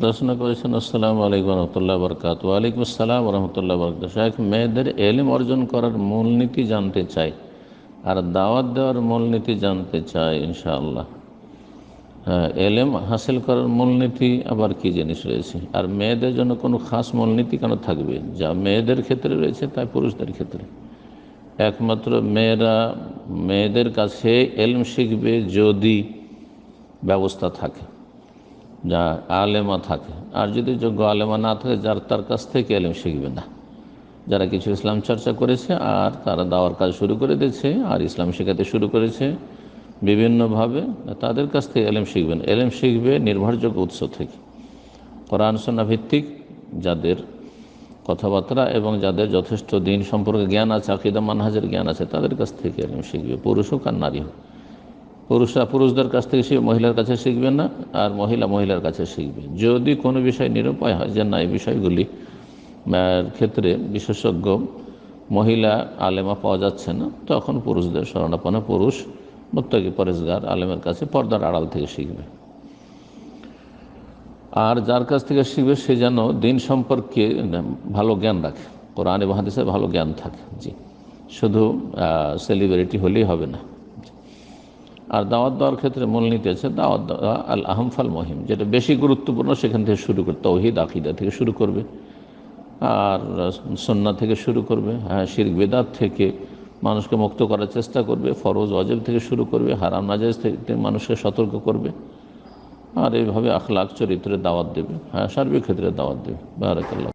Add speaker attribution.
Speaker 1: প্রশ্ন করেছেন, আসসালামু আলাইকুম রহমতুল্লাহ বরকাত। ওয়ালাইকুম আসসালাম রহমতুল্লাহ বরকাত। শাহেখ মেয়েদের এলিম অর্জন করার মূলনীতি জানতে চাই আর দাওয়াত দেওয়ার মূলনীতি জানতে চাই, ইনশাআল্লাহ। হ্যাঁ এলেম হাসিল করার মূলনীতি আবার কি জিনিস রয়েছে? আর মেয়েদের জন্য কোনো খাস মূলনীতি কেন থাকবে? যা মেয়েদের ক্ষেত্রে রয়েছে, তাই পুরুষদের ক্ষেত্রে। একমাত্র মেয়েরা, মেয়েদের কাছে এলম শিখবে যদি ব্যবস্থা থাকে। যা আলেমা থাকে। আর যদি যোগ্য আলেমা না থাকে, যার তার কাছ থেকে এলেম শিখবে না। যারা কিছু ইসলাম চর্চা করেছে আর তারা দাওয়ার কাজ শুরু করে দিয়েছে আর ইসলাম শেখাতে শুরু করেছে, বিভিন্নভাবে তাদের কাছ থেকে এলেম শিখবেন। এলেম শিখবে নির্ভরযোগ্য উৎস থেকে। কোরআন সন্না ভিত্তিক যাদের কথাবার্তা এবং যাদের যথেষ্ট দিন সম্পর্কে জ্ঞান আছে, আকিদা, মানহাজের জ্ঞান আছে, তাদের কাছ থেকে এলেম শিখবে। পুরুষ হোক আর নারী হোক। পুরুষরা পুরুষদের কাছ থেকে শিখবে মহিলার কাছে শিখবে না, আর মহিলা মহিলার কাছে শিখবে যদি কোনো বিষয় নিরুপায় হয়, যে না, এই বিষয়গুলি ক্ষেত্রে বিশেষজ্ঞ মহিলা আলেমা পাওয়া যাচ্ছে না, তখন পুরুষদের শরণাপন্ন পুরুষ, মোত্তাকি পরেশগার আলেমের কাছে পর্দার আড়াল থেকে শিখবে। আর যার কাছ থেকে শিখবে, সে যেন দিন সম্পর্কে ভালো জ্ঞান রাখে। কোরআন এবং ভালো জ্ঞান থাকে। জি। শুধু সেলিব্রিটি হলেই হবে না। আর দাওয়াত দেওয়ার ক্ষেত্রে মূলনীতি আছে দাওয়াত দেওয়া আল আহমফাল মহিম, যেটা বেশি গুরুত্বপূর্ণ সেখান থেকে শুরু করতে তৌহিদ, আকিদা থেকে শুরু করবে। আর সন্না থেকে শুরু করবে হ্যাঁ শির বেদাত থেকে মানুষকে মুক্ত করার চেষ্টা করবে, ফরজ অজেব থেকে শুরু করবে, হারাম নাজাজ থেকে মানুষকে সতর্ক করবে। আর এইভাবে আখলাখ চরিত্রে দাওয়াত দেবে হ্যাঁ সার্বিক ক্ষেত্রে দাওয়াত দেবে। বারাকাল্লাহ